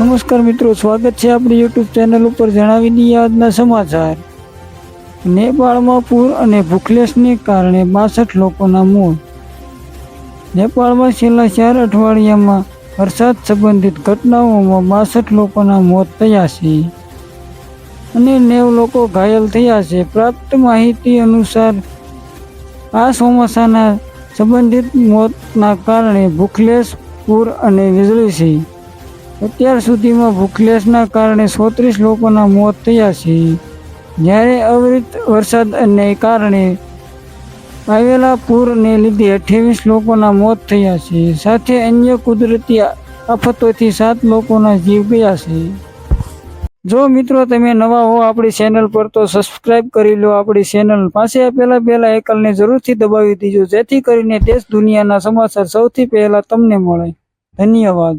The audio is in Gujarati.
નમસ્કાર મિત્રો, સ્વાગત છે આપણી યુટ્યુબ ચેનલ ઉપર જણાવી દઈએ આજના સમાચાર. નેપાળમાં પૂર અને ભૂખલેસને કારણે બાસઠ લોકોના મોત. નેપાળમાં છેલ્લા ચાર અઠવાડિયામાં વરસાદ સંબંધિત ઘટનાઓમાં બાસઠ લોકોના મોત થયા છે. અને નેવ લોકો ઘાયલ થયા છે. પ્રાપ્ત માહિતી અનુસાર, આ ચોમાસાના સંબંધિત મોતના કારણે ભૂખલેસ પૂર અને વીજળી છે. અત્યાર સુધીમાં ભૂખલેસના કારણે સોત્રીસ લોકોના મોત થયા છે. જ્યારે અવિરત વરસાદને કારણે આવેલા પૂરને લીધે અઠ્યાવીસ લોકોના મોત થયા છે. સાથે અન્ય કુદરતી આફતોથી સાત લોકોના જીવ ગયા છે. જો મિત્રો તમે નવા હો આપણી ચેનલ પર તો સબસ્ક્રાઇબ કરી લો આપણી ચેનલ પાસે પહેલાં પહેલાં એકલને જરૂરથી દબાવી દીજો જેથી કરીને દેશ દુનિયાના સમાચાર સૌથી પહેલાં તમને મળે. ધન્યવાદ.